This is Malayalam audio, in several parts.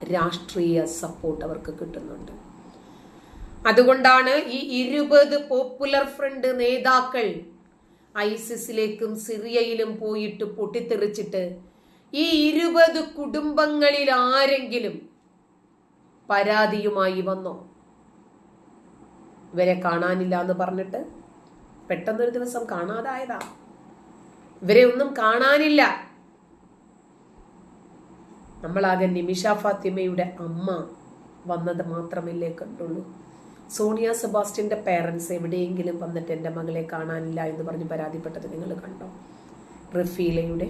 രാഷ്ട്രീയ സപ്പോർട്ട് അവർക്ക് കിട്ടുന്നുണ്ട്. അതുകൊണ്ടാണ് ഈ ഇരുപത് പോപ്പുലർ ഫ്രണ്ട് നേതാക്കൾ ഐസിസിലേക്കും സിറിയയിലും പോയിട്ട് പൊട്ടിത്തെറിച്ചിട്ട് ഈ ഇരുപത് കുടുംബങ്ങളിൽ ആരെങ്കിലും പരാതിയുമായി വന്നോ? ഇവരെ കാണാനില്ല എന്ന് പറഞ്ഞിട്ട് പെട്ടെന്നൊരു ദിവസം കാണാതായതാ. ഇവരെ ഒന്നും കാണാനില്ല. നമ്മളാകെ നിമിഷ ഫാത്തിമയുടെ അമ്മ വന്നത് മാത്രമല്ലേ കണ്ടുള്ളൂ. സോണിയ സെബാസ്റ്റ്യന്റെ പേരൻസ് എവിടെയെങ്കിലും വന്നിട്ട് എന്റെ മകളെ കാണാനില്ല എന്ന് പറഞ്ഞ് പരാതിപ്പെട്ടത് നിങ്ങൾ കണ്ടോ? റഫീലയുടെ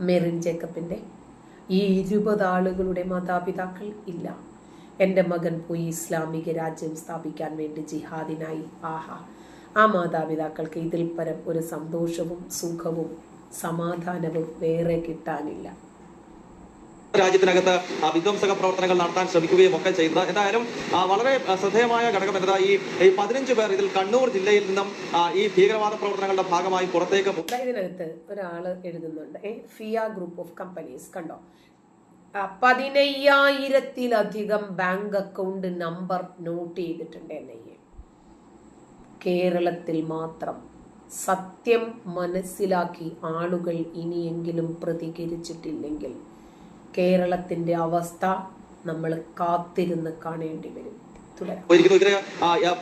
മെറിൻ ജേക്കബിന്റെ ഈ ഇരുപത് ആളുകളുടെ മാതാപിതാക്കൾ ഇല്ല. എന്റെ മകൻ പോയി ഇസ്ലാമിക രാജ്യം സ്ഥാപിക്കാൻ വേണ്ടി ജിഹാദിനായി. ആഹാ ആ മാതാപിതാക്കൾക്ക് ഇതിൽ പരം ഒരു സന്തോഷവും സുഖവും സമാധാനവും വേറെ കിട്ടാനില്ല. രാജ്യത്തിനകത്ത് വിധ്വംസക പ്രവർത്തനങ്ങൾ നടത്താൻ ശ്രമിക്കുകയും ഒക്കെ ചെയ്തത് എന്തായാലും വളരെ ശ്രദ്ധേയമായ ഘടകം എന്നത് ഈ പതിനഞ്ച് പേർ ഇതിൽ കണ്ണൂർ ജില്ലയിൽ നിന്നും ഈ ഭീകരവാദ പ്രവർത്തനങ്ങളുടെ ഭാഗമായി പുറത്തേക്ക് ഒരാൾ ഇതിനകത്ത് ഒരാൾ എഴുതുന്നുണ്ട്. ഫിയ ഗ്രൂപ്പ് ഓഫ് കമ്പനീസ് കണ്ടോ? പതിനയ്യായിരത്തിലധികം ബാങ്ക് അക്കൗണ്ട് നമ്പർ നോട്ട് ചെയ്തിട്ടുണ്ട് എൻ കേരളത്തിൽ മാത്രം സത്യം മനസ്സിലാക്കി ആളുകൾ ഇനിയെങ്കിലും പ്രതികരിച്ചിട്ടില്ലെങ്കിൽ കേരളത്തിന്റെ അവസ്ഥ നമ്മൾ കാത്തിരുന്ന് കാണേണ്ടി വരും.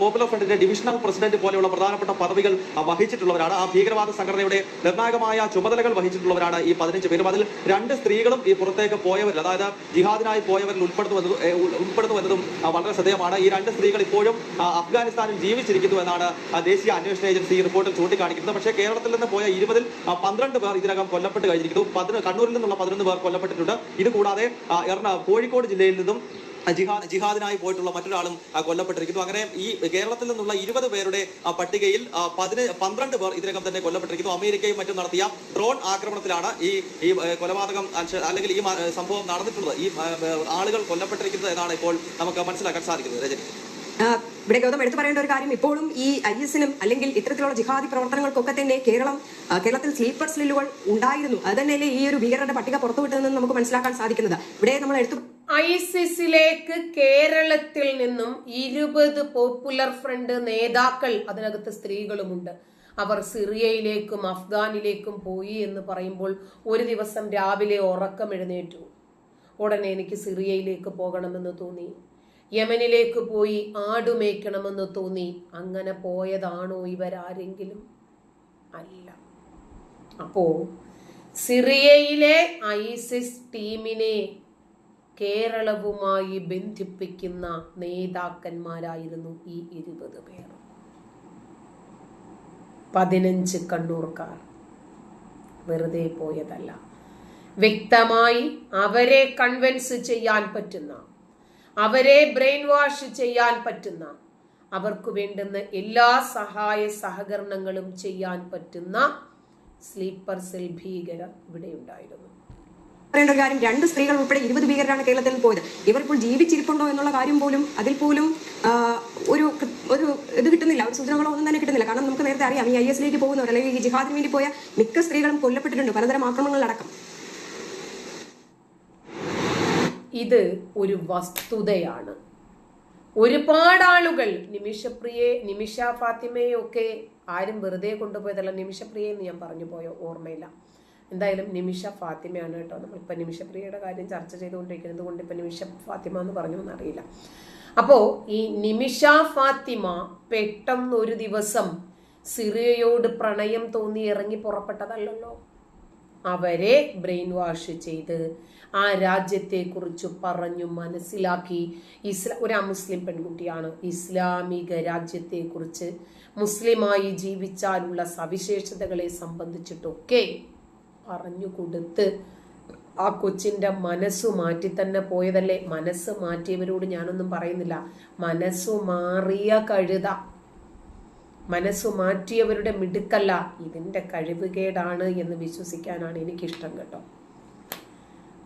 പോപ്പുലർ ഫ്രണ്ടിന്റെ ഡിവിഷണൽ പ്രസിഡന്റ് പോലെയുള്ള പ്രധാനപ്പെട്ട പദവികൾ വഹിച്ചിട്ടുള്ളവരാണ്. ആ ഭീകരവാദ സംഘടനയുടെ നിർണായകമായ ചുമതലകൾ വഹിച്ചിട്ടുള്ളവരാണ് ഈ പതിനഞ്ച് പേരും. അതിൽ രണ്ട് സ്ത്രീകളും ഈ പുറത്തേക്ക് പോയവരിൽ അതായത് ജിഹാദിനായി പോയവരിൽ ഉൾപ്പെടുന്നു എന്നതും വളരെ ശ്രദ്ധേയമാണ്. ഈ രണ്ട് സ്ത്രീകൾ ഇപ്പോഴും അഫ്ഗാനിസ്ഥാനിൽ ജീവിച്ചിരിക്കുന്നു എന്നാണ് ദേശീയ അന്വേഷണ ഏജൻസി റിപ്പോർട്ടിൽ ചൂണ്ടിക്കാണിക്കുന്നത്. പക്ഷേ കേരളത്തിൽ നിന്ന് പോയ ഇരുപതിൽ പന്ത്രണ്ട് പേർ ഇതിനകം കൊല്ലപ്പെട്ട് കഴിഞ്ഞിരിക്കുന്നു. കണ്ണൂരിൽ നിന്നുള്ള പതിനൊന്ന് പേർ കൊല്ലപ്പെട്ടിട്ടുണ്ട്. ഇത് കൂടാതെ കോഴിക്കോട് ജില്ലയിൽ നിന്നും ജിഹാദ് ജിഹാദിനായി പോയിട്ടുള്ള മറ്റൊരാളും കൊല്ലപ്പെട്ടിരിക്കുന്നു. അങ്ങനെ ഈ കേരളത്തിൽ നിന്നുള്ള ഇരുപത് പേരുടെ പട്ടികയിൽ പതിന പന്ത്രണ്ട് പേർ ഇതിനകം തന്നെ കൊല്ലപ്പെട്ടിരിക്കുന്നു. അമേരിക്കയും മറ്റും നടത്തിയ ഡ്രോൺ ആക്രമണത്തിലാണ് ഈ ഈ കൊലപാതകം അല്ലെങ്കിൽ ഈ സംഭവം നടന്നിട്ടുള്ളത്. ഈ ആളുകൾ കൊല്ലപ്പെട്ടിരിക്കുന്നത് എന്നാണ് ഇപ്പോൾ നമുക്ക് മനസ്സിലാക്കാൻ സാധിക്കുന്നത്. രജനി. ഇവിടെ ഗൗതം എടുത്തു പറയേണ്ട ഒരു കാര്യം. ഇപ്പോഴും ഈ ഐ എസിനും അല്ലെങ്കിൽ ഇത്തരത്തിലുള്ള ജിഹാദി പ്രവർത്തനങ്ങൾക്കൊക്കെ തന്നെ കേരളം കേരളത്തിൽ സ്ലീപ്പർ സെല്ലുകൾ ഉണ്ടായിരുന്നു. അത് തന്നെയല്ലേ ഈ ഒരു ഭീകരരുടെ പട്ടിക പുറത്തുവിട്ടതെന്ന് നമുക്ക് മനസ്സിലാക്കാൻ സാധിക്കുന്നത്. ഇവിടെ നമ്മൾ എടുത്തു ഐസിസിലേക്ക് കേരളത്തിൽ നിന്നും ഇരുപത് പോപ്പുലർ ഫ്രണ്ട് നേതാക്കൾ അതിനകത്ത് സ്ത്രീകളുമുണ്ട്. അവർ സിറിയയിലേക്കും അഫ്ഗാനിലേക്കും പോയി എന്ന് പറയുമ്പോൾ ഒരു ദിവസം രാവിലെ ഉറക്കം എഴുന്നേറ്റു. ഉടനെ എനിക്ക് സിറിയയിലേക്ക് പോകണമെന്ന് തോന്നി. യമനിലേക്ക് പോയി ആടുമേയ്ക്കണമെന്ന് തോന്നി. അങ്ങനെ പോയതാണോ ഇവരാരെങ്കിലും? അല്ല. അപ്പോ സിറിയയിലെ ഐസിസ് ടീമിനെ കേരളവുമായി ബന്ധിപ്പിക്കുന്ന നേതാക്കന്മാരായിരുന്നു ഈ ഇരുപത് പേർ. പതിനഞ്ച് കണ്ണൂർക്കാർ. വെറുതെ പോയതല്ല. വ്യക്തമായി അവരെ കൺവെൻസ് ചെയ്യാൻ പറ്റുന്ന അവരെ ബ്രെയിൻ വാഷ് ചെയ്യാൻ പറ്റുന്ന അവർക്ക് വേണ്ടുന്ന എല്ലാ സഹായ സഹകരണങ്ങളും ചെയ്യാൻ പറ്റുന്ന സ്ലീപ്പർ സെൽ ഭീകരർ ഇവിടെ ഉണ്ടായിരുന്നു. പറയേണ്ട ഒരു കാര്യം രണ്ട് സ്ത്രീകൾ ഉൾപ്പെടെ ഇരുപത് ഭീകരരാണ് കേരളത്തിൽ പോയത്. ഇവർ ഇപ്പോൾ ജീവിച്ചിരിപ്പുണ്ടോ എന്നുള്ള കാര്യം പോലും അതിൽ പോലും ഒരു ഒരു ഇത് കിട്ടുന്നില്ല. ഒരു സൂചനകളോ ഒന്നും തന്നെ കിട്ടുന്നില്ല. കാരണം നമുക്ക് നേരത്തെ അറിയാം ഈ ഐ എസിലേക്ക് പോകുന്നവർ അല്ലെങ്കിൽ ഈ ജിഹാദിന് വേണ്ടി പോയ മിക്ക സ്ത്രീകളും കൊല്ലപ്പെട്ടിട്ടുണ്ട്. പലതരം ആക്രമണങ്ങളടക്കം ഇത് ഒരു വസ്തുതയാണ്. ഒരുപാട് ആളുകൾ നിമിഷപ്രിയെ നിമിഷ ഫാത്തിമയെ ഒക്കെ ആരും വെറുതെ കൊണ്ടുപോയതല്ല. നിമിഷപ്രിയെ എന്ന് ഞാൻ പറഞ്ഞു പോയോ ഓർമ്മയില്ല. എന്തായാലും നിമിഷ ഫാത്തിമയാണ് കേട്ടോ. നമ്മളിപ്പോൾ നിമിഷപ്രിയയുടെ കാര്യം ചർച്ച ചെയ്തുകൊണ്ടിരിക്കുന്നത് കൊണ്ട് ഇപ്പം നിമിഷ ഫാത്തിമ എന്ന് പറഞ്ഞു എന്നറിയില്ല അപ്പോൾ ഈ നിമിഷ ഫാത്തിമ പെട്ടെന്ന് ഒരു ദിവസം സിറിയയോട് പ്രണയം തോന്നി ഇറങ്ങി പുറപ്പെട്ടതല്ലല്ലോ. അവരെ ബ്രെയിൻ വാഷ് ചെയ്ത് ആ രാജ്യത്തെക്കുറിച്ച് പറഞ്ഞു മനസ്സിലാക്കി. ഇസ്ലാ ഒരു അമുസ്ലിം പെൺകുട്ടിയാണ്. ഇസ്ലാമിക രാജ്യത്തെക്കുറിച്ച് മുസ്ലിമായി ജീവിച്ചാലുള്ള സവിശേഷതകളെ സംബന്ധിച്ചിട്ടൊക്കെ പറഞ്ഞു കൊടുത്ത് ആ കൊച്ചിന്റെ മനസ്സ് മാറ്റി തന്നെ പോയതല്ലേ? മനസ്സ് മാറ്റിയവരോട് ഞാനൊന്നും പറയുന്നില്ല. മനസ്സ് മാറിയ കഴുത. മനസ്സ് മാറ്റിയവരുടെ മിടുക്കല്ല. ഇതിന്റെ കഴിവുകേടാണ് എന്ന് വിശ്വസിക്കാനാണ് എനിക്കിഷ്ടം കേട്ടോ.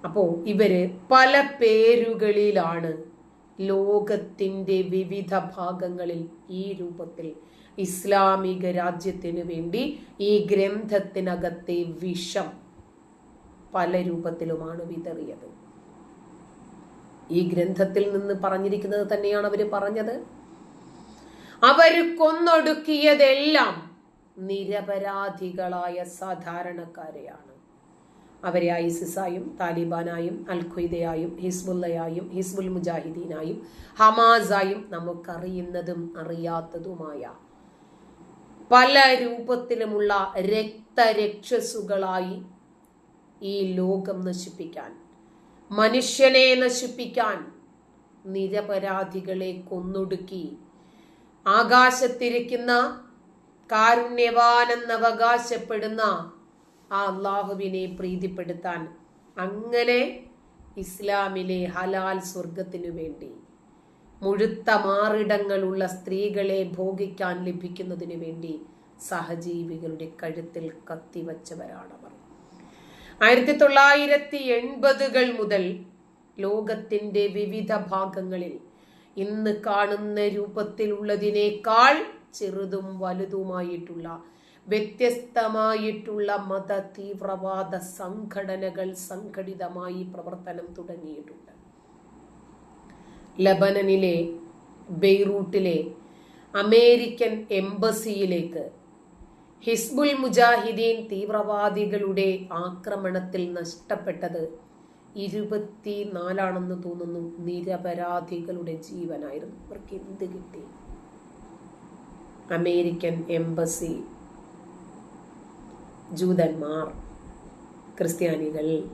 അപ്പോൾ ഇവർ പല പേരുകളിലാണ് ലോകത്തിന്റെ വിവിധ ഭാഗങ്ങളിൽ ഈ രൂപത്തിൽ ഇസ്ലാമിക രാജ്യത്തിനു വേണ്ടി ഈ ഗ്രന്ഥത്തിനകത്തെ വിഷം പല രൂപത്തിലുമാണ് വിതറിയത്. ഈ ഗ്രന്ഥത്തിൽ നിന്ന് പറഞ്ഞിരിക്കുന്നത് തന്നെയാണ് അവർ പറഞ്ഞത്. അവർ കൊന്നൊടുക്കിയതെല്ലാം നിരപരാധികളായ സാധാരണക്കാരെയാണ്. അവരെ ഐസിസായും താലിബാനായും അൽ ഹിസ്ബുല്ലയായും ഹിസ്ബുൽ മുജാഹിദീനായും ഹമാസായും നമുക്കറിയുന്നതും അറിയാത്തതുമായ പല രൂപത്തിലുമുള്ള രക്തരക്ഷസുകളായി ഈ ലോകം നശിപ്പിക്കാൻ മനുഷ്യനെ നശിപ്പിക്കാൻ നിരപരാധികളെ കൊന്നൊടുക്കി ആകാശത്തിരിക്കുന്ന കാരുണ്യവാനെന്ന് അവകാശപ്പെടുന്ന ആ അള്ളാഹുവിനെ പ്രീതിപ്പെടുത്താൻ അങ്ങനെ ഇസ്ലാമിലെ ഹലാൽ സ്വർഗത്തിനു വേണ്ടി മുഴുത്ത മാറിടങ്ങളുള്ള സ്ത്രീകളെ ഭോഗിക്കാൻ ലഭിക്കുന്നതിനു വേണ്ടി സഹജീവികളുടെ കഴുത്തിൽ കത്തിവച്ചവരാണവർ ആയിരത്തി തൊള്ളായിരത്തി എൺപതുകൾ മുതൽ ലോകത്തിന്റെ വിവിധ ഭാഗങ്ങളിൽ ഇന്ന് കാണുന്ന രൂപത്തിലുള്ളതിനേക്കാൾ ചെറുതും വലുതുമായിട്ടുള്ള വ്യത്യസ്തമായിട്ടുള്ള മത തീവ്രവാദ സംഘടനകൾ സംഘടിതമായി പ്രവർത്തനം തുടങ്ങിയിട്ടുണ്ട്. ലബനനിലെ ബെയ്റൂട്ടിലെ അമേരിക്കൻ എംബസിയിലേക്ക് ഹിസ്ബുൽ മുജാഹിദീൻ തീവ്രവാദികളുടെ ആക്രമണത്തിൽ നഷ്ടപ്പെട്ടത് ഇരുപത്തിനാലാണെന്ന് തോന്നുന്നു നിരപരാധികളുടെ ജീവനായിരുന്നു. ഇവർക്ക് എന്ത് കിട്ടി? അമേരിക്കൻ എംബസി ജൂതന്മാർ ക്രിസ്ത്യാനികൾ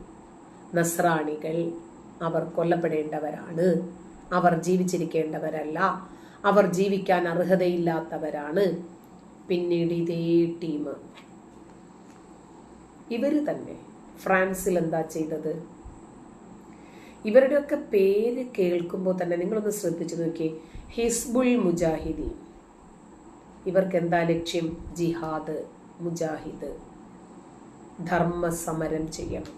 നസ്രാണികൾ അവർ കൊല്ലപ്പെടേണ്ടവരാണ്. അവർ ജീവിച്ചിരിക്കേണ്ടവരല്ല. അവർ ജീവിക്കാൻ അർഹതയില്ലാത്തവരാണ്. പിന്നീട് ഇതേ ടീം. ഇവർ തന്നെ ഫ്രാൻസിൽ എന്താ ചെയ്തത്? ഇവരുടെയൊക്കെ പേര് കേൾക്കുമ്പോൾ തന്നെ നിങ്ങളൊന്ന് ശ്രദ്ധിച്ചു നോക്കി ഹിസ്ബുൾ മുജാഹിദീൻ. ഇവർക്ക് എന്താ ലക്ഷ്യം? ജിഹാദ് മുജാഹിദ്. ധർമ്മസമരം ചെയ്യണം.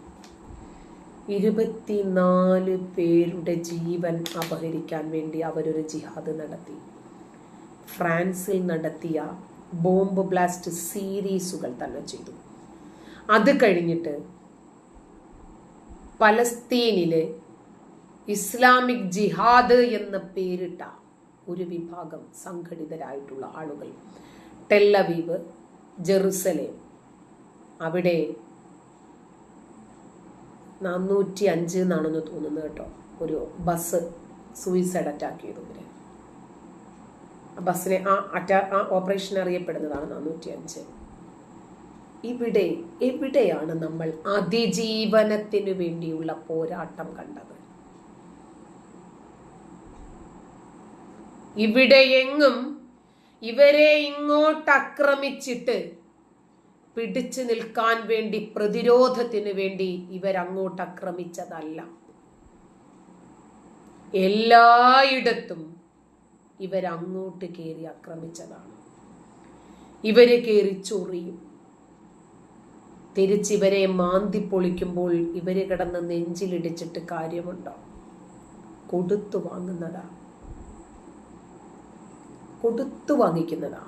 ഇരുപത്തിനാല് പേരുടെ ജീവൻ അപഹരിക്കാൻ വേണ്ടി അവരൊരു ജിഹാദ് നടത്തി. ഫ്രാൻസിൽ നടത്തിയ ബോംബ് ബ്ലാസ്റ്റ് സീരീസുകൾ തന്നെ ചെയ്തു. അത് കഴിഞ്ഞിട്ട് പലസ്തീനിലെ ഇസ്ലാമിക് ജിഹാദ് എന്ന പേരിട്ട ഒരു വിഭാഗം സംഘടിതരായിട്ടുള്ള ആളുകൾ. ടെല്ലവീവ് ജെറുസലേം അവിടെ നാനൂറ്റി അഞ്ച് എന്നാണെന്ന് തോന്നുന്നത് കേട്ടോ. ഒരു ബസ് സൂയിസൈഡ് അറ്റാക്ക് ചെയ്തു ഇവർ ബസ്സിനെ ആ അറ്റാ ആ ഓപ്പറേഷൻ അറിയപ്പെടുന്നതാണ് നാനൂറ്റി അഞ്ച് ഇവിടെ എവിടെയാണ് നമ്മൾ അതിജീവനത്തിനു വേണ്ടിയുള്ള പോരാട്ടം കണ്ടത്? ഇവിടെ എങ്ങും ഇവരെ ഇങ്ങോട്ട് ആക്രമിച്ചിട്ട് പിടിച്ചു നിൽക്കാൻ വേണ്ടി പ്രതിരോധത്തിന് വേണ്ടി ഇവരങ്ങോട്ട് ആക്രമിച്ചതല്ല. എല്ലായിടത്തും ഇവരങ്ങോട്ട് കയറി ആക്രമിച്ചതാണ്. ഇവർ കയറി ചൊറിയും. തിരിച്ചിവരെ മാന്തി പൊളിക്കുമ്പോൾ ഇവർ കിടന്ന് നെഞ്ചിലിടിച്ചിട്ട് കാര്യമുണ്ടോ? കൊടുത്തു വാങ്ങുന്നതാ. കൊടുത്തു വാങ്ങിക്കുന്നതാ.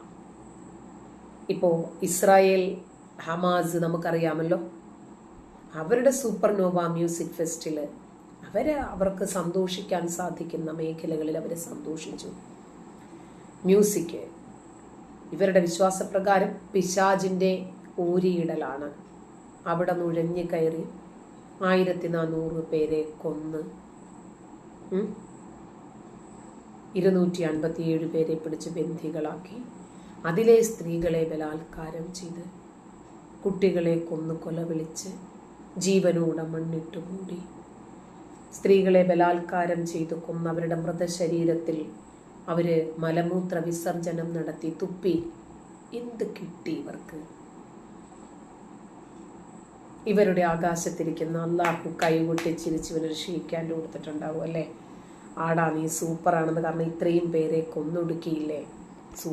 ഇപ്പോ ഇസ്രായേൽ ഹമാസ് നമുക്കറിയാമല്ലോ. അവരുടെ സൂപ്പർ സൂപ്പർനോവ മ്യൂസിക് ഫെസ്റ്റിൽ അവരെ അവർക്ക് സന്തോഷിക്കാൻ സാധിക്കുന്ന മേഖലകളിൽ അവരെ സന്തോഷിച്ചു. മ്യൂസിക് ഇവരുടെ വിശ്വാസപ്രകാരം പിശാജിന്റെ ഊരിയിടലാണ്. അവിടെ നുഴഞ്ഞു കയറി ആയിരത്തി നാനൂറ് പേരെ കൊന്ന് ഇരുന്നൂറ്റി അൻപത്തിയേഴ് പേരെ പിടിച്ച് ബന്ധികളാക്കി അതിലെ സ്ത്രീകളെ ബലാത്കാരം ചെയ്ത് കുട്ടികളെ കൊന്നു കൊല വിളിച്ച് ജീവനോടെ മണ്ണിട്ടു മൂടി. സ്ത്രീകളെ ബലാത്കാരം ചെയ്ത് കൊന്നവരുടെ മൃതശരീരത്തിൽ അവർ മലമൂത്ര വിസർജനം നടത്തി തുപ്പി. എന്ത് കിട്ടി ഇവർക്ക്? ഇവരുടെ ആകാശത്തിരിക്കുന്ന അള്ളാഹു കൈകൊട്ടി ചിരിച്ച് ഇവനൊരു ഷീക്കാന്റെ കൊടുത്തിട്ടുണ്ടാവും അല്ലേ? ആടാ നീ സൂപ്പറാണെന്ന് കാരണം ഇത്രയും പേരെ കൊന്നൊടുക്കിയില്ലേ? സൂ